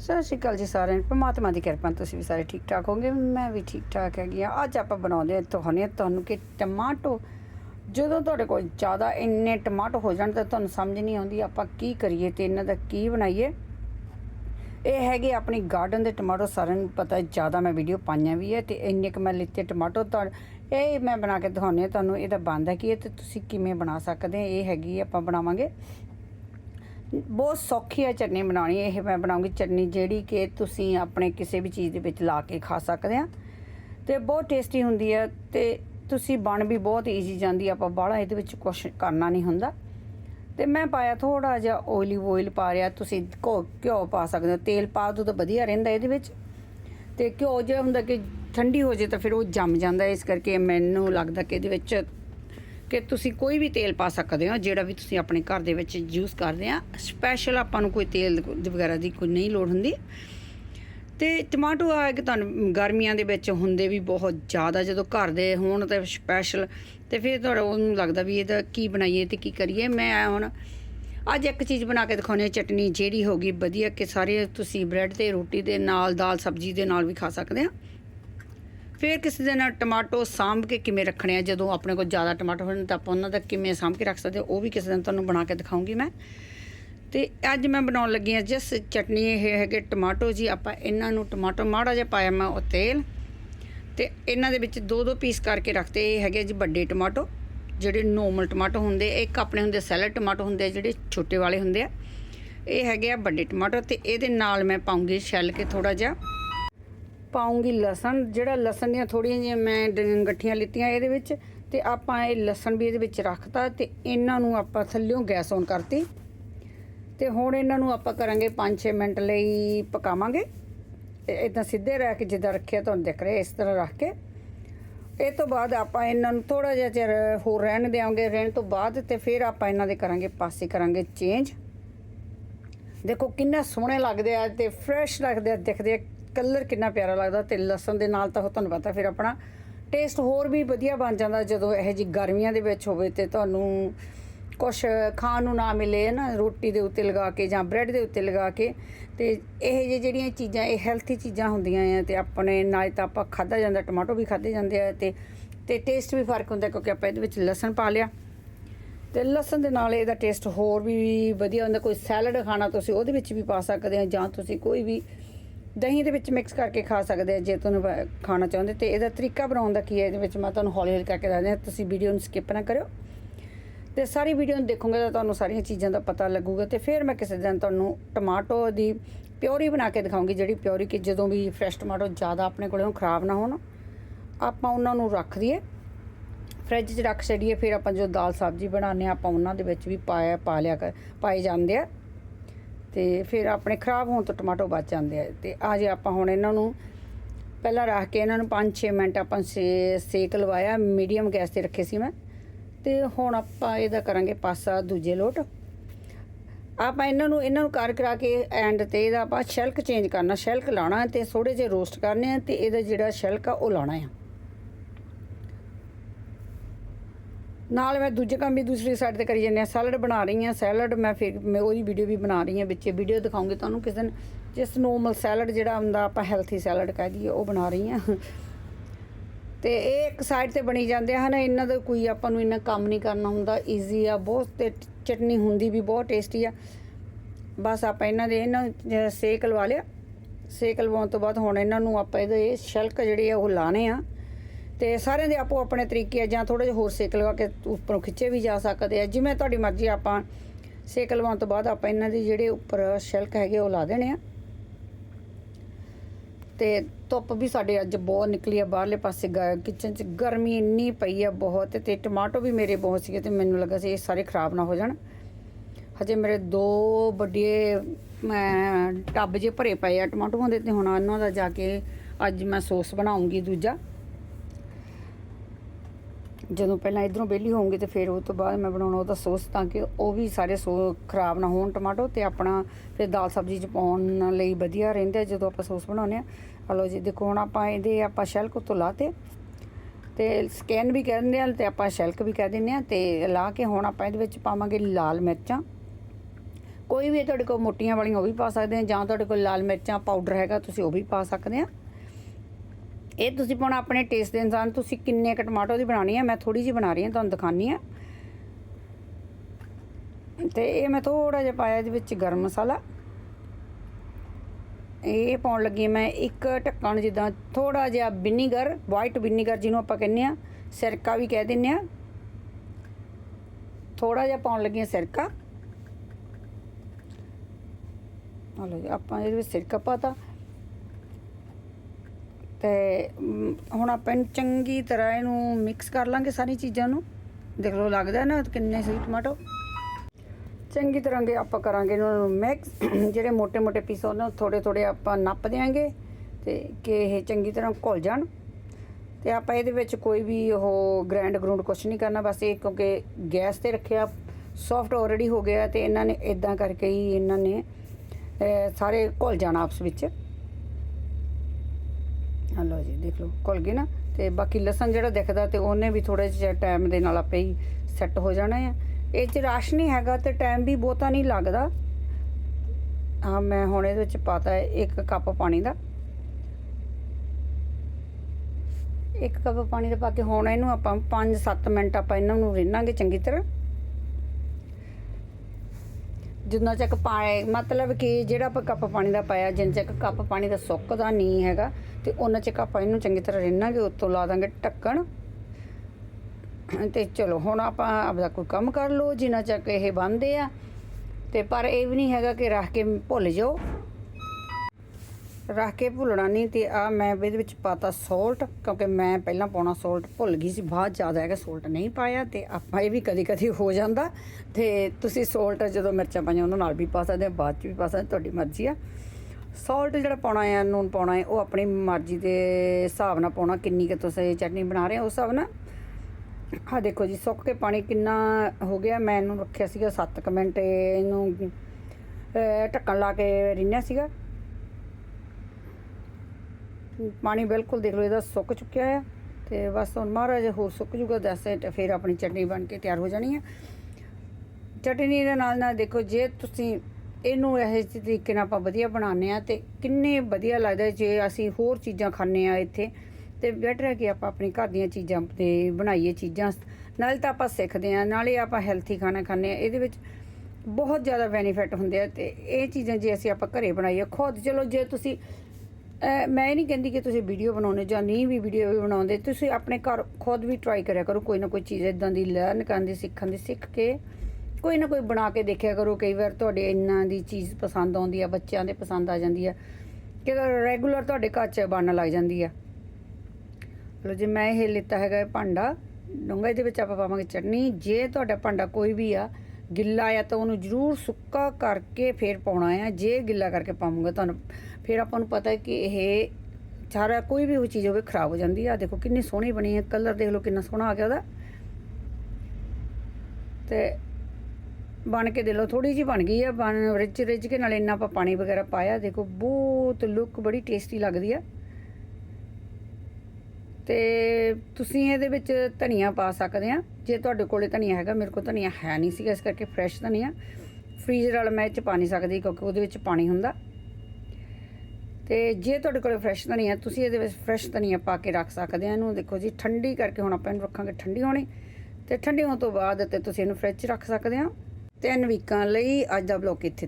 ਸਤਿ ਸ਼੍ਰੀ ਅਕਾਲ ਜੀ ਸਾਰਿਆਂ ਨੂੰ। ਪਰਮਾਤਮਾ ਦੀ ਕਿਰਪਾ ਨਾਲ ਤੁਸੀਂ ਵੀ ਸਾਰੇ ਠੀਕ ਠਾਕ ਹੋਗੇ ਮੈਂ ਵੀ ਠੀਕ ਠਾਕ ਹੈਗੀ ਆ ਅੱਜ ਆਪਾਂ ਬਣਾਉਂਦੇ ਹਾਂ ਤੁਹਾਨੂੰ ਤੁਹਾਨੂੰ ਕਿ ਟਮਾਟੋ। ਜਦੋਂ ਤੁਹਾਡੇ ਕੋਲ ਜ਼ਿਆਦਾ ਇੰਨੇ ਟਮਾਟੋ ਹੋ ਜਾਣ ਤਾਂ ਤੁਹਾਨੂੰ ਸਮਝ ਨਹੀਂ ਆਉਂਦੀ ਆਪਾਂ ਕੀ ਕਰੀਏ ਤੇ ਇਹਨਾਂ ਦਾ ਕੀ ਬਣਾਈਏ। ਇਹ ਹੈਗੇ ਆਪਣੀ ਗਾਰਡਨ ਦੇ ਟਮਾਟੋ। ਸਾਰਿਆਂ ਨੂੰ ਪਤਾ ਜ਼ਿਆਦਾ ਮੈਂ ਵੀਡੀਓ ਪਾਈਆਂ ਵੀ ਹੈ ਤੇ ਇੰਨੇ ਕੁ ਮੈਂ ਲਿੱਤੇ ਟਮਾਟੋ। ਤਾਂ ਇਹ ਮੈਂ ਬਣਾ ਕੇ ਦਿਖਾਉਂਦੀ ਹਾਂ। ਤੁਹਾਨੂੰ ਇਹਦਾ ਬਣਦਾ ਕੀ ਹੈ ਤੇ ਤੁਸੀਂ ਕਿਵੇਂ ਬਣਾ ਸਕਦੇ ਇਹ ਹੈਗੀ ਆਪਾਂ ਬਣਾਵਾਂਗੇ। ਬਹੁਤ ਸੌਖੀ ਹੈ ਚਟਨੀ ਬਣਾਉਣੀ, ਇਹ ਮੈਂ ਬਣਾਉਂਗੀ ਚਟਨੀ ਜਿਹੜੀ ਕਿ ਤੁਸੀਂ ਆਪਣੇ ਕਿਸੇ ਵੀ ਚੀਜ਼ ਦੇ ਵਿੱਚ ਲਾ ਕੇ ਖਾ ਸਕਦੇ ਆ। ਤੇ ਬਹੁਤ ਟੇਸਟੀ ਹੁੰਦੀ ਹੈ ਤੇ ਤੁਸੀਂ ਬਣ ਵੀ ਬਹੁਤ ਈਜ਼ੀ ਜਾਂਦੀ ਆਪਾਂ ਬਾਹਲਾ ਇਹਦੇ ਵਿੱਚ ਕੁਝ ਕਰਨਾ ਨਹੀਂ ਹੁੰਦਾ। ਤੇ ਮੈਂ ਪਾਇਆ ਥੋੜਾ ਜਿਹਾ ਓਇਲੀ ਆਇਲ ਪਾ ਰਿਆ ਤੁਸੀਂ ਘੋ- ਘਿਓ ਪਾ ਸਕਦੇ ਹੋ, ਤੇਲ ਪਾ ਦੋ ਤਾਂ ਵਧੀਆ ਰਹਿੰਦਾ ਇਹਦੇ ਵਿੱਚ। ਤੇ ਘਿਓ ਜੇ ਹੁੰਦਾ ਕਿ ਠੰਡੀ ਹੋ ਜੇ ਤਾਂ ਫਿਰ ਉਹ ਜੰਮ ਜਾਂਦਾ, ਇਸ ਕਰਕੇ ਮੈਨੂੰ ਲੱਗਦਾ ਕਿ ਇਹਦੇ ਵਿੱਚ ਕਿ ਤੁਸੀਂ ਕੋਈ ਵੀ ਤੇਲ ਪਾ ਸਕਦੇ ਹੋ, ਜਿਹੜਾ ਵੀ ਤੁਸੀਂ ਆਪਣੇ ਘਰ ਦੇ ਵਿੱਚ ਯੂਜ਼ ਕਰਦੇ ਆ। ਸਪੈਸ਼ਲ ਆਪਾਂ ਨੂੰ ਕੋਈ ਤੇਲ ਵਗੈਰਾ ਦੀ ਕੋਈ ਨਹੀਂ ਲੋੜ ਹੁੰਦੀ। ਤੇ ਟਮਾਟੋ ਆ ਕਿ ਤੁਹਾਨੂੰ ਗਰਮੀਆਂ ਦੇ ਵਿੱਚ ਹੁੰਦੇ ਵੀ ਬਹੁਤ ਜ਼ਿਆਦਾ, ਜਦੋਂ ਘਰ ਦੇ ਹੋਣ ਤੇ ਸਪੈਸ਼ਲ ਤੇ ਫਿਰ ਤੁਹਾਡਾ ਉਹਨੂੰ ਲੱਗਦਾ ਵੀ ਇਹਦਾ ਕੀ ਬਣਾਈਏ ਤੇ ਕੀ ਕਰੀਏ। ਮੈਂ ਹੁਣ ਅੱਜ ਇੱਕ ਚੀਜ਼ ਬਣਾ ਕੇ ਦਿਖਾਉਣੀ ਹੈ, ਚਟਨੀ ਜਿਹੜੀ ਹੋਗੀ ਵਧੀਆ, ਕਿ ਸਾਰੇ ਤੁਸੀਂ ਬ੍ਰੈਡ ਤੇ, ਰੋਟੀ ਦੇ ਨਾਲ, ਦਾਲ ਸਬਜ਼ੀ ਦੇ ਨਾਲ ਵੀ ਖਾ ਸਕਦੇ ਆ। ਫਿਰ ਕਿਸੇ ਦਿਨ ਟਮਾਟੋ ਸਾਂਭ ਕੇ ਕਿਵੇਂ ਰੱਖਣੇ ਆ? ਜਦੋਂ ਆਪਣੇ ਕੋਲ ਜ਼ਿਆਦਾ ਟਮਾਟੋ ਹੋਣ, ਤਾਂ ਆਪਾਂ ਉਹਨਾਂ ਦਾ ਕਿਵੇਂ ਸਾਂਭ ਕੇ ਰੱਖ ਸਕਦੇ ਉਹ ਵੀ ਕਿਸੇ ਦਿਨ ਤੁਹਾਨੂੰ ਬਣਾ ਕੇ ਦਿਖਾਉਂਗੀ ਮੈਂ। ਤੇ ਅੱਜ ਮੈਂ ਬਣਾਉਣ ਲੱਗੀ ਹਾਂ ਜਿਸ ਚਟਨੀ ਇਹ ਹੈਗੇ ਟਮਾਟੋ ਜੀ। ਆਪਾਂ ਇਹਨਾਂ ਨੂੰ ਟਮਾਟੋ ਮਾੜਾ ਜਿਹਾ ਪਾਇਆ ਮੈਂ ਉਹ ਤੇਲ। ਤੇ ਇਹਨਾਂ ਦੇ ਵਿੱਚ ਦੋ ਦੋ ਪੀਸ ਕਰਕੇ ਰੱਖਤੇ। ਇਹ ਹੈਗੇ ਜੀ ਵੱਡੇ ਟਮਾਟੋ, ਜਿਹੜੇ ਨੋਰਮਲ ਟਮਾਟੋ ਹੁੰਦੇ। ਇੱਕ ਆਪਣੇ ਹੁੰਦੇ ਸੈਲਡ ਟਮਾਟੋ ਹੁੰਦੇ ਆ, ਜਿਹੜੇ ਛੋਟੇ ਵਾਲੇ ਹੁੰਦੇ ਆ। ਇਹ ਹੈਗੇ ਆ ਵੱਡੇ ਟਮਾਟਰ ਤੇ ਇਹਦੇ ਨਾਲ ਮੈਂ ਪਾਉਂਗੀ ਛਿੱਲ ਕੇ ਥੋੜਾ ਜਿਹਾ। ਪਾਉਂਗੀ ਲਸਣ, ਜਿਹੜਾ ਲਸਣ ਦੀਆਂ ਥੋੜੀਆਂ ਜਿਹੀਆਂ ਮੈਂ ਡ- ਗੱਠੀਆਂ ਲਿੱਤੀਆਂ ਇਹਦੇ ਵਿੱਚ ਤੇ ਆਪਾਂ ਇਹ ਲਸਣ ਵੀ ਇਹਦੇ ਵਿੱਚ ਰੱਖਤਾ ਤੇ ਇਹਨਾਂ ਨੂੰ ਆਪਾਂ ਥੱਲਿਓਂ ਗੈਸ ਔਨ ਕਰਤੀ ਤੇ ਹੁਣ ਇਹਨਾਂ ਨੂੰ ਆਪਾਂ ਕਰਾਂਗੇ 5-6 ਮਿੰਟ ਲਈ ਪਕਾਵਾਂਗੇ। ਇਦਾਂ ਸਿੱਧੇ ਰਹਿ ਕੇ ਜਿੱਦਾਂ ਰੱਖਿਆ ਤੁਹਾਨੂੰ ਦਿਖ ਰਿਹਾ, ਇਸ ਤਰ੍ਹਾਂ ਰੱਖ ਕੇ। ਇਹ ਤੋਂ ਬਾਅਦ ਆਪਾਂ ਇਹਨਾਂ ਨੂੰ ਥੋੜਾ ਜਿਹਾ ਚਿਰ ਹੋਰ ਰਹਿਣ ਦੇਵਾਂਗੇ ਰਹਿਣ ਤੋਂ ਬਾਅਦ ਤੇ ਫਿਰ ਆਪਾਂ ਇਹਨਾਂ ਦੇ ਕਰਾਂਗੇ, ਪਾਸੇ ਕਰਾਂਗੇ ਚੇਂਜ। ਦੇਖੋ ਕਿੰਨਾ ਸੋਹਣੇ ਲੱਗਦੇ ਆ ਤੇ ਫਰੈਸ਼ ਲੱਗਦੇ ਆ, ਦਿਖਦੇ ਆ ਕਲਰ ਕਿੰਨਾ ਪਿਆਰਾ ਲੱਗਦਾ ਤੇ ਲਸਣ ਦੇ ਨਾਲ ਤਾਂ ਉਹ ਤੁਹਾਨੂੰ ਪਤਾ ਫਿਰ ਆਪਣਾ ਟੇਸਟ ਹੋਰ ਵੀ ਵਧੀਆ ਬਣ ਜਾਂਦਾ ਜਦੋਂ ਇਹ ਜੀ ਗਰਮੀਆਂ ਦੇ ਵਿੱਚ ਹੋਵੇ ਤੇ ਤੁਹਾਨੂੰ ਕੁਝ ਖਾਣ ਨੂੰ ਨਾ ਮਿਲੇ ਨਾ, ਰੋਟੀ ਦੇ ਉੱਤੇ ਲਗਾ ਕੇ ਜਾਂ ਬ੍ਰੈਡ ਦੇ ਉੱਤੇ ਲਗਾ ਕੇ ਤੇ ਇਹ ਜਿਹੇ ਜਿਹੜੀਆਂ ਚੀਜ਼ਾਂ, ਇਹ ਹੈਲਥੀ ਚੀਜ਼ਾਂ ਹੁੰਦੀਆਂ ਆ ਤੇ ਆਪਣੇ ਨਾਲ ਤਾਂ ਆਪਾਂ ਖਾਦਾ ਜਾਂਦਾ, ਟਮਾਟੋ ਵੀ ਖਾਦੇ ਜਾਂਦੇ ਆ ਤੇ ਤੇ ਟੇਸਟ ਵੀ ਫ਼ਰਕ ਹੁੰਦਾ ਕਿਉਂਕਿ ਆਪਾਂ ਇਹਦੇ ਵਿੱਚ ਲਸਣ ਪਾ ਲਿਆ। ਤੇ ਲਸਣ ਦੇ ਨਾਲ ਇਹਦਾ ਟੇਸਟ ਹੋਰ ਵੀ ਵਧੀਆ ਹੁੰਦਾ, ਕੋਈ ਸੈਲਡ ਖਾਣਾ ਤੁਸੀਂ ਉਹਦੇ ਵਿੱਚ ਵੀ ਪਾ ਸਕਦੇ ਆ ਜਾਂ ਤੁਸੀਂ ਕੋਈ ਵੀ ਦਹੀਂ ਦੇ ਵਿੱਚ ਮਿਕਸ ਕਰਕੇ ਖਾ ਸਕਦੇ ਆ ਜੇ ਤੁਹਾਨੂੰ ਬ- ਖਾਣਾ ਚਾਹੁੰਦੇ ਤੇ ਇਹਦਾ ਤਰੀਕਾ ਬਣਾਉਣ ਦਾ ਕੀ ਹੈ, ਇਹਦੇ ਵਿੱਚ ਮੈਂ ਤੁਹਾਨੂੰ ਹੌਲੀ ਹੌਲੀ ਕਰਕੇ ਦੱਸਦੇ ਹਾਂ। ਤੁਸੀਂ ਵੀਡੀਓ ਨੂੰ ਸਕਿਪ ਨਾ ਕਰਿਓ। ਤੇ ਸਾਰੀ ਵੀਡੀਓ ਨੂੰ ਦੇਖੋਗੇ ਤਾਂ ਤੁਹਾਨੂੰ ਸਾਰੀਆਂ ਚੀਜ਼ਾਂ ਦਾ ਪਤਾ ਲੱਗੂਗਾ ਤੇ ਫਿਰ ਮੈਂ ਕਿਸੇ ਦਿਨ ਤੁਹਾਨੂੰ ਟਮਾਟੋ ਦੀ ਪਿਓਰੀ ਬਣਾ ਕੇ ਦਿਖਾਉਂਗੀ, ਜਿਹੜੀ ਪਿਓਰੀ ਕਿ ਜਦੋਂ ਵੀ ਫਰੈਸ਼ ਟਮਾਟੋ ਜ਼ਿਆਦਾ ਆਪਣੇ ਕੋਲੋਂ ਖਰਾਬ ਨਾ ਹੋਣ, ਆਪਾਂ ਉਹਨਾਂ ਨੂੰ ਰੱਖ ਦਈਏ। ਫ੍ਰਿਜ 'ਚ ਰੱਖ ਛੱਡੀਏ, ਫਿਰ ਆਪਾਂ ਜੋ ਦਾਲ ਸਬਜ਼ੀ ਬਣਾਉਂਦੇ ਹਾਂ, ਆਪਾਂ ਉਹਨਾਂ ਦੇ ਵਿੱਚ ਵੀ ਪਾਇਆ ਪਾ ਲਿਆ ਕਰ ਪਾਏ ਜਾਂਦੇ ਆ। ਤੇ ਫਿਰ ਆਪਣੇ ਖਰਾਬ ਹੋਣ ਤੋਂ ਟਮਾਟੋ ਬਚ ਜਾਂਦੇ ਆ। ਤੇ ਆ ਜੇ ਆਪਾਂ ਹੁਣ ਇਹਨਾਂ ਨੂੰ ਪਹਿਲਾਂ ਰੱਖ ਕੇ ਇਹਨਾਂ ਨੂੰ 5-6 ਮਿੰਟ ਆਪਾਂ ਸੇ- ਸੇਕ ਲਵਾਇਆ, ਮੀਡੀਅਮ ਗੈਸ ਤੇ ਰੱਖੇ ਸੀ ਮੈਂ। ਤੇ ਹੁਣ ਆਪਾਂ ਇਹਦਾ ਕਰਾਂਗੇ ਪਾਸਾ ਦੂਜੇ ਲੋਟ। ਆਪਾਂ ਇਹਨਾਂ ਨੂੰ ਇਹਨਾਂ ਨੂੰ ਕਰ ਕਰਾ ਕੇ ਐਂਡ ਤੇ ਇਹਦਾ ਆਪਾਂ ਸ਼ੈਲਕ ਚੇਂਜ ਕਰਨਾ, ਸ਼ੈਲਕ ਲਾਉਣਾ ਤੇ ਥੋੜੇ ਜਿਹਾ ਰੋਸਟ ਕਰਨੇ ਆ ਤੇ ਇਹਦਾ ਜਿਹੜਾ ਸ਼ੈਲਕ ਆ ਉਹ ਲਾਉਣਾ ਆ। ਨਾਲ ਮੈਂ ਦੂਜੇ ਕੰਮ ਵੀ ਦੂਸਰੀ ਸਾਈਡ ਤੇ ਕਰੀ ਜਾਂਦੇ ਆ ਸੈਲਡ ਬਣਾ ਰਹੀ ਆ ਸੈਲਡ ਮੈਂ ਫਿਰ ਮੈਂ ਉਹਦੀ ਵੀਡੀਓ ਵੀ ਬਣਾ ਰਹੀ ਆ ਵਿੱਚ। ਵੀਡੀਓ ਦਿਖਾਉਂਗੀ ਤੁਹਾਨੂੰ ਕਿਸੇ ਦਿਨ। ਜਿਸ ਨੋਰਮਲ ਸੈਲਡ ਜਿਹੜਾ ਹੁੰਦਾ ਆਪਾਂ ਹੈਲਥੀ ਸੈਲਡ ਕਹਿ ਦਈਏ, ਉਹ ਬਣਾ ਰਹੀ ਆ ਤੇ ਇਹ ਇੱਕ ਸਾਈਡ ਤੇ ਬਣੀ ਜਾਂਦੇ ਹਨ। ਇਹਨਾਂ ਦਾ ਕੋਈ ਆਪਾਂ ਨੂੰ ਇੰਨਾ ਕੰਮ ਨਹੀਂ ਕਰਨਾ ਹੁੰਦਾ। ਈਜ਼ੀ ਆ, ਬਹੁਤ ਤੇ ਚਟਨੀ ਹੁੰਦੀ ਵੀ ਬਹੁਤ ਟੇਸਟੀ ਆ। ਬਸ ਆਪਾਂ ਇਹਨਾਂ ਦੇ ਇਹਨਾਂ ਸੇਕ ਲਵਾ ਲਿਆ। ਸੇਕ ਲਵਾਉਣ ਤੋਂ ਬਾਅਦ ਹੁਣ ਇਹਨਾਂ ਨੂੰ ਆਪਾਂ ਇਹਦੇ ਸ਼ਲਕ ਜਿਹੜੇ ਆ ਉਹ ਲਾਣੇ ਆ। ਤੇ ਸਾਰਿਆਂ ਦੇ ਆਪੋ ਆਪਣੇ ਤਰੀਕੇ ਆ, ਜਾਂ ਥੋੜਾ ਜਿਹਾ ਹੋਰ ਸੇਕ ਲਗਾ ਕੇ ਉੱਪਰੋਂ ਖਿੱਚੇ ਵੀ ਜਾ ਸਕਦੇ ਆ। ਜਿਵੇਂ ਤੁਹਾਡੀ ਮਰਜ਼ੀ ਆਪਾਂ ਸੇਕ ਲਵਾਉਣ ਤੋਂ ਬਾਅਦ ਆਪਾਂ ਇਹਨਾਂ ਦੇ ਜਿਹੜੇ ਉੱਪਰ ਸ਼ਲਕ ਹੈਗੇ ਉਹ ਲਾ ਦੇਣੇ ਆ। ਤੇ ਧੁੱਪ ਵੀ ਸਾਡੇ ਅੱਜ ਬਹੁਤ ਨਿਕਲੀ ਆ, ਬਾਹਰਲੇ ਪਾਸੇ ਕਿਚਨ 'ਚ ਗਰਮੀ ਇੰਨੀ ਪਈ ਆ ਬਹੁਤ, ਤੇ ਟਮਾਟੋ ਵੀ ਮੇਰੇ ਬਹੁਤ ਸੀਗੇ ਤੇ ਮੈਨੂੰ ਲੱਗਾ ਸੀ ਇਹ ਸਾਰੇ ਖਰਾਬ ਨਾ ਹੋ ਜਾਣ। ਹਜੇ ਮੇਰੇ ਦੋ ਵੱਡੇ, ਮੈਂ ਟੱਬ ਜੇ ਭਰੇ ਪਏ ਆ ਟਮਾਟੋਆਂ ਦੇ ਤੇ ਹੁਣ ਉਹਨਾਂ ਦਾ ਜਾ ਕੇ ਅੱਜ ਮੈਂ ਸੌਸ ਬਣਾਉਂਗੀ ਦੂਜਾ। ਜਦੋਂ ਪਹਿਲਾਂ ਇਧਰੋਂ ਵਿਹਲੀ ਹੋਊਗੀ ਤੇ ਫਿਰ ਉਹ ਤੋਂ ਬਾਅਦ ਮੈਂ ਬਣਾਉਣਾ ਉਹਦਾ ਸੌਸ ਤਾਂ ਕਿ ਉਹ ਵੀ ਸਾਰੇ ਸੋ ਖਰਾਬ ਨਾ ਹੋਣ ਟਮਾਟੋ ਤੇ ਆਪਣਾ ਫਿਰ ਦਾਲ ਸਬਜ਼ੀ ਚ ਪਾਉਣ ਲਈ ਵਧੀਆ ਰਹਿੰਦਾ ਜਦੋਂ ਆਪਾਂ ਸੌਸ ਬਣਾਉਂਦੇ ਆ। ਹਲੋ ਜੀ, ਦੇਖੋ ਹੁਣ ਆਪਾਂ ਇਹਦੇ ਆਪਾਂ ਸ਼ੈਲਕ ਉੱਤੋਂ ਲਾਤੇ ਤੇ ਸਕੈਨ ਵੀ ਕਹਿੰਦੇ ਆ ਤੇ ਆਪਾਂ ਸ਼ੈਲਕ ਵੀ ਕਹਿ ਦਿੰਦੇ ਆ ਤੇ ਲਾ ਕੇ ਹੁਣ ਆਪਾਂ ਇਹਦੇ ਵਿੱਚ ਪਾਵਾਂਗੇ ਲਾਲ ਮਿਰਚਾਂ। ਕੋਈ ਵੀ ਤੁਹਾਡੇ ਕੋਲ ਮੋਟੀਆਂ ਵਾਲੀਆਂ ਉਹ ਵੀ ਪਾ ਸਕਦੇ ਆ ਜਾਂ ਤੁਹਾਡੇ ਕੋਲ ਲਾਲ ਮਿਰਚਾਂ ਪਾਊਡਰ ਹੈਗਾ ਤੁਸੀਂ ਉਹ ਵੀ ਪਾ ਸਕਦੇ ਆ। ਇਹ ਤੁਸੀਂ ਪਾਉਣਾ ਆਪਣੇ ਟੇਸਟ ਦੇ ਅਨੁਸਾਰ ਤੁਸੀਂ ਕਿੰਨੇ ਕ ਟਮਾਟੋ ਦੀ ਬਣਾਉਣੀ ਹੈ ਮੈਂ ਥੋੜੀ ਜਿਹੀ ਬਣਾ ਰਹੀ ਹਾਂ, ਤੁਹਾਨੂੰ ਦਿਖਾਣੀ ਆ ਤੇ ਇਹ ਮੈਂ ਥੋੜਾ ਜਿਹਾ ਪਾਇਆ ਇਹਦੇ ਵਿੱਚ ਗਰਮ ਮਸਾਲਾ। ਇਹ ਪਾਉਣ ਲੱਗੀ ਮੈਂ ਇੱਕ ਢੱਕਣ ਜਿੱਦਾਂ ਥੋੜਾ ਜਿਹਾ ਵਿਨੀਗਰ ਵਾਈਟ ਵਿਨੀਗਰ ਜਿਹਨੂੰ ਆਪਾਂ ਕਹਿੰਦੇ ਆ ਸਿਰਕਾ ਵੀ ਕਹਿ ਦਿੰਦੇ ਆ ਥੋੜਾ ਜਿਹਾ ਪਾਉਣ ਲੱਗੀ ਸਿਰਕਾ। ਆ ਆਪਾਂ ਇਹਦੇ ਵਿੱਚ ਸਿਰਕਾ ਪਾਤਾ। ਤੇ ਹੁਣ ਆਪਾਂ ਚੰਗੀ ਤਰ੍ਹਾਂ ਇਹਨੂੰ ਮਿਕਸ ਕਰ ਲਾਂਗੇ ਸਾਰੀ ਚੀਜ਼ਾਂ ਨੂੰ। ਦੇਖ ਲਓ, ਲੱਗਦਾ ਨਾ ਕਿੰਨੇ ਸੀ ਟਮਾਟੋ। ਚੰਗੀ ਤਰ੍ਹਾਂ ਕੇ ਆਪਾਂ ਕਰਾਂਗੇ ਇਹਨਾਂ ਨੂੰ ਮਿਕਸ ਜਿਹੜੇ ਮੋٹے-ਮੋٹے ਪੀਸ ਉਹਨਾਂ ਨੂੰ ਥੋੜੇ-ਥੋੜੇ ਆਪਾਂ ਨੱਪ ਦੇਾਂਗੇ ਤੇ ਕਿ ਇਹ ਚੰਗੀ ਤਰ੍ਹਾਂ ਘੁਲ ਜਾਣ। ਤੇ ਆਪਾਂ ਇਹਦੇ ਵਿੱਚ ਕੋਈ ਵੀ ਉਹ ਗ੍ਰੈਂਡ ਗਰੂਡ ਕੁਝ ਨਹੀਂ ਕਰਨਾ, ਬਸ ਇਹ ਕਿਉਂਕਿ ਗੈਸ ਤੇ ਰੱਖਿਆ ਸੌਫਟ ਆਲਰੇਡੀ ਹੋ ਗਿਆ ਤੇ ਇਹਨਾਂ ਨੇ ਇਦਾਂ ਕਰਕੇ ਹੀ ਇਹਨਾਂ ਨੇ ਸਾਰੇ ਘੁਲ ਜਾਣਾ ਆਪਸ ਵਿੱਚ। ਆ ਲਓ ਜੀ, ਦੇਖ ਲਓ, ਘੁਲ ਗਏ ਨਾ। ਤੇ ਬਾਕੀ ਲਸਣ ਜਿਹੜਾ ਦਿਖਦਾ ਤੇ ਉਹਨੇ ਵੀ ਥੋੜੇ ਜਿਹਾ ਟਾਈਮ ਦੇ ਨਾਲ ਆਪੇ ਹੀ ਸੈੱਟ ਹੋ ਜਾਣਾ ਆ। ਇਹ ਚ ਰਸ਼ ਨਹੀਂ ਹੈਗਾ ਤੇ ਟਾਈਮ ਵੀ ਬਹੁਤਾ ਨਹੀਂ ਲੱਗਦਾ। ਆ ਮੈਂ ਹੁਣ ਇਹਦੇ ਵਿੱਚ ਪਾਤਾ ਹੈ ਇੱਕ ਕੱਪ ਪਾਣੀ ਦਾ। ਇੱਕ ਕੱਪ ਪਾਣੀ ਦਾ ਪਾ ਕੇ ਹੁਣ ਇਹਨੂੰ ਆਪਾਂ 5-7 ਮਿੰਟ ਆਪਾਂ ਇਹਨਾਂ ਨੂੰ ਰਿੰਨਾਂਗੇ ਚੰਗੀ ਤਰ੍ਹਾਂ। ਜਿੰਨਾ ਚੱਕ ਪਾਏ ਮਤਲਬ ਕਿ ਜਿਹੜਾ ਆਪਾਂ ਕੱਪ ਪਾਣੀ ਦਾ ਪਾਇਆ, ਜਿੰਨਾ ਚੱਕ ਕੱਪ ਪਾਣੀ ਦਾ ਸੁੱਕਦਾ ਨਹੀਂ ਹੈਗਾ, ਤੇ ਉਹਨਾਂ ਚੱਕ ਆਪਾਂ ਇਹਨੂੰ ਚੰਗੀ ਤਰ੍ਹਾਂ ਰਿੰਨਾਂਗੇ ਉੱਤੋਂ ਲਾ ਦਾਂਗੇ ਢੱਕਣ। ਤੇ ਚਲੋ, ਹੁਣ ਆਪਾਂ ਆਪਦਾ ਕੋਈ ਕੰਮ ਕਰ ਲਓ, ਜਿੰਨਾ ਚੱਕ ਇਹ ਬੰਦੇ ਆ। ਤੇ ਪਰ ਇਹ ਵੀ ਨਹੀਂ ਹੈਗਾ ਕਿ ਰੱਖ ਕੇ ਭੁੱਲ ਜਾਓ। ਰੱਖ ਕੇ ਭੁੱਲਣਾ ਨਹੀਂ ਤੇ ਆ ਮੈਂ ਇਹਦੇ ਵਿੱਚ ਪਾਤਾ ਸੋਲਟ ਕਿਉਂਕਿ ਮੈਂ ਪਹਿਲਾਂ ਪਾਉਣਾ ਸੋਲਟ ਭੁੱਲ ਗਈ ਸੀ, ਬਾਅਦ ਜ਼ਿਆਦਾ ਹੈਗਾ ਸੋਲਟ ਨਹੀਂ ਪਾਇਆ ਤੇ ਆਪਾਂ ਇਹ ਵੀ ਕਦੀ ਕਦੀ ਹੋ ਜਾਂਦਾ ਤੇ ਤੁਸੀਂ ਸੋਲਟ ਜਦੋਂ ਮਿਰਚਾਂ ਪਾਈਆਂ ਉਹਨਾਂ ਨਾਲ ਵੀ ਪਾ ਸਕਦੇ ਆ ਬਾਅਦ ਚ ਵੀ ਪਾ ਸਕਦੇ ਤੁਹਾਡੀ ਮਰਜ਼ੀ ਆ। ਸੋਲਟ ਜਿਹੜਾ ਪਾਉਣਾ ਹੈ, ਨੂਨ ਪਾਉਣਾ ਹੈ, ਉਹ ਆਪਣੀ ਮਰਜ਼ੀ ਦੇ ਹਿਸਾਬ ਨਾਲ ਪਾਉਣਾ, ਕਿੰਨੀ ਕਿ ਤੁਸੀਂ ਚਟਨੀ ਬਣਾ ਰਹੇ ਹੋ ਉਸ ਹਿਸਾਬ ਨਾਲ। ਆ ਦੇਖੋ ਜੀ, ਸੁੱਕ ਕੇ ਪਾਣੀ ਕਿੰਨਾ ਹੋ ਗਿਆ, ਮੈਂ ਇਹਨੂੰ ਰੱਖਿਆ ਸੀਗਾ 7 ਮਿੰਟ, ਇਹਨੂੰ ਢੱਕਣ ਲਾ ਕੇ ਰਿੰਨਿਆ ਸੀਗਾ। ਪਾਣੀ ਬਿਲਕੁਲ ਦੇਖ ਲਓ, ਇਹਦਾ ਸੁੱਕ ਚੁੱਕਿਆ ਹੈ ਤੇ ਬਸ ਹੁਣ ਮਹਾਰਾਜ ਹੋਰ ਸੁੱਕ ਜੂਗਾ 10 ਮਿੰਟ ਫਿਰ ਆਪਣੀ ਚਟਨੀ ਬਣ ਕੇ ਤਿਆਰ ਹੋ ਜਾਣੀ ਹੈ ਚਟਨੀ ਦੇ ਨਾਲ ਨਾਲ ਦੇਖੋ, ਜੇ ਤੁਸੀਂ ਇਹਨੂੰ ਇਹ ਜਿਹੇ ਤਰੀਕੇ ਨਾਲ ਆਪਾਂ ਵਧੀਆ ਬਣਾਉਂਦੇ ਆ ਤੇ ਕਿੰਨੇ ਵਧੀਆ ਲੱਗਦਾ ਜੇ ਅਸੀਂ ਹੋਰ ਚੀਜ਼ਾਂ ਖਾਂਦੇ ਆ ਇੱਥੇ। ਤੇ ਬੈਟਰ ਹੈ ਕਿ ਆਪਾਂ ਆਪਣੀ ਘਰ ਦੀਆਂ ਚੀਜ਼ਾਂ ਤੇ ਬਣਾਈਏ ਚੀਜ਼ਾਂ। ਨਾਲ ਤਾਂ ਆਪਾਂ ਸਿੱਖਦੇ ਆ, ਨਾਲੇ ਆਪਾਂ ਹੈਲਥੀ ਖਾਣਾ ਖਾਂਦੇ ਆ, ਇਹਦੇ ਵਿੱਚ ਬਹੁਤ ਜ਼ਿਆਦਾ ਬੈਨੀਫਿਟ ਹੁੰਦੇ ਆ। ਤੇ ਇਹ ਚੀਜ਼ਾਂ ਜੇ ਅਸੀਂ ਆਪਾਂ ਘਰੇ ਬਣਾਈਏ, ਖੁਦ ਚਲੋ ਜੇ ਤੁਸੀਂ ਮੈਂ ਇਹ ਨਹੀਂ ਕਹਿੰਦੀ ਕਿ ਤੁਸੀਂ ਵੀਡੀਓ ਬਣਾਉਣੇ ਜਾਂ ਨਹੀਂ ਵੀ ਵੀਡੀਓ ਵੀ ਬਣਾਉਂਦੇ, ਤੁਸੀਂ ਆਪਣੇ ਘਰ ਖੁਦ ਵੀ ਟਰਾਈ ਕਰਿਆ ਕਰੋ, ਕੋਈ ਨਾ ਕੋਈ ਚੀਜ਼ ਇਦਾਂ ਦੀ ਲਰਨ ਕਰਨ ਦੀ, ਸਿੱਖਣ ਦੀ, ਸਿੱਖ ਕੇ ਕੋਈ ਨਾ ਕੋਈ ਬਣਾ ਕੇ ਦੇਖਿਆ ਕਰੋ। ਕਈ ਵਾਰ ਤੁਹਾਡੇ ਇੰਨਾ ਦੀ ਚੀਜ਼ ਪਸੰਦ ਆਉਂਦੀ ਆ, ਬੱਚਿਆਂ ਦੇ ਪਸੰਦ ਆ ਜਾਂਦੀ ਆ ਕਿ ਰੈਗੂਲਰ ਤੁਹਾਡੇ ਘਰ 'ਚ ਬਣਨ ਲੱਗ ਜਾਂਦੀ ਆ। ਲੋ ਜੇ, ਮੈਂ ਇਹ ਲਿੱਤਾ ਹੈਗਾ ਭਾਂਡਾ। ਡੂੰਘਾ ਇਹਦੇ ਵਿੱਚ ਆਪਾਂ ਪਾਵਾਂਗੇ ਚਟਨੀ। ਜੇ ਤੁਹਾਡਾ ਭਾਂਡਾ ਕੋਈ ਵੀ ਆ ਗਿੱਲਾ ਆ ਤਾਂ ਉਹਨੂੰ ਜ਼ਰੂਰ ਸੁੱਕਾ ਕਰਕੇ ਫਿਰ ਪਾਉਣਾ ਆ। ਜੇ ਗਿੱਲਾ ਕਰਕੇ ਪਾਵਾਂਗੇ ਤੁਹਾਨੂੰ ਫਿਰ ਆਪਾਂ ਨੂੰ ਪਤਾ ਕਿ ਇਹ ਸਾਰਾ ਕੋਈ ਵੀ ਉਹ ਚੀਜ਼ ਹੋਵੇ ਖਰਾਬ ਹੋ ਜਾਂਦੀ ਆ। ਦੇਖੋ ਕਿੰਨੀ ਸੋਹਣੀ ਬਣੀ ਹੈ ਕਲਰ ਦੇਖ ਲਓ ਕਿੰਨਾ ਸੋਹਣਾ ਆ ਗਿਆ ਉਹਦਾ। ਤੇ ਬਣ ਕੇ ਦੇ ਲਓ ਥੋੜੀ ਜੀ ਬਣ ਗਈ ਆ। ਬਣ ਰਿੱਝ ਰਿੱਝ ਕੇ ਨਾਲ ਇੰਨਾ ਆਪਾਂ ਪਾਣੀ ਵਗੈਰਾ ਪਾਇਆ। ਦੇਖੋ ਬਹੁਤ ਲੁੱਕ ਬੜੀ ਟੇਸਟੀ ਲੱਗਦੀ ਆ। ਤੇ ਤੁਸੀਂ ਇਹਦੇ ਵਿੱਚ ਧਨੀਆ ਪਾ ਸਕਦੇ ਆ। ਜੇ ਤੁਹਾਡੇ ਕੋਲੇ ਧਨੀਆ ਹੈਗਾ, ਮੇਰੇ ਕੋਲ ਧਨੀਆ ਹੈ ਨਹੀਂ ਸੀਗਾ, ਇਸ ਕਰਕੇ ਫਰੈਸ਼ ਧਨੀਆ। ਫ੍ਰੀਜ਼ਰ ਵਾਲਾ ਮੈਂ ਇਹ ਚ ਪਾ ਨਹੀਂ ਸਕਦੀ ਕਿਉਂਕਿ ਉਹਦੇ ਵਿੱਚ ਪਾਣੀ ਹੁੰਦਾ। ਤੇ ਜੇ ਤੁਹਾਡੇ ਕੋਲ ਫਰੈਸ਼ ਧਨੀਆ, ਤੁਸੀਂ ਇਹਦੇ ਵਿੱਚ ਫਰੈਸ਼ ਧਨੀਆ ਪਾ ਕੇ ਰੱਖ ਸਕਦੇ ਆ। ਇਹਨੂੰ ਦੇਖੋ ਜੀ, ਠੰਡੀ ਕਰਕੇ ਹੁਣ ਆਪਾਂ ਇਹਨੂੰ ਰੱਖਾਂਗੇ ਠੰਡੀ ਹੋਣੀ। ਤੇ ਠੰਡੀ ਹੋਣ ਤੋਂ ਬਾਅਦ ਤੇ ਤੁਸੀਂ ਇਹਨੂੰ ਫ੍ਰਿਜ 'ਚ ਰੱਖ ਸਕਦੇ ਆ। ਤਿੰਨ ਵੀਕਾਂ ਲਈ ਅੱਜ ਦਾ ਬਲੌਗ ਇੱਥੇ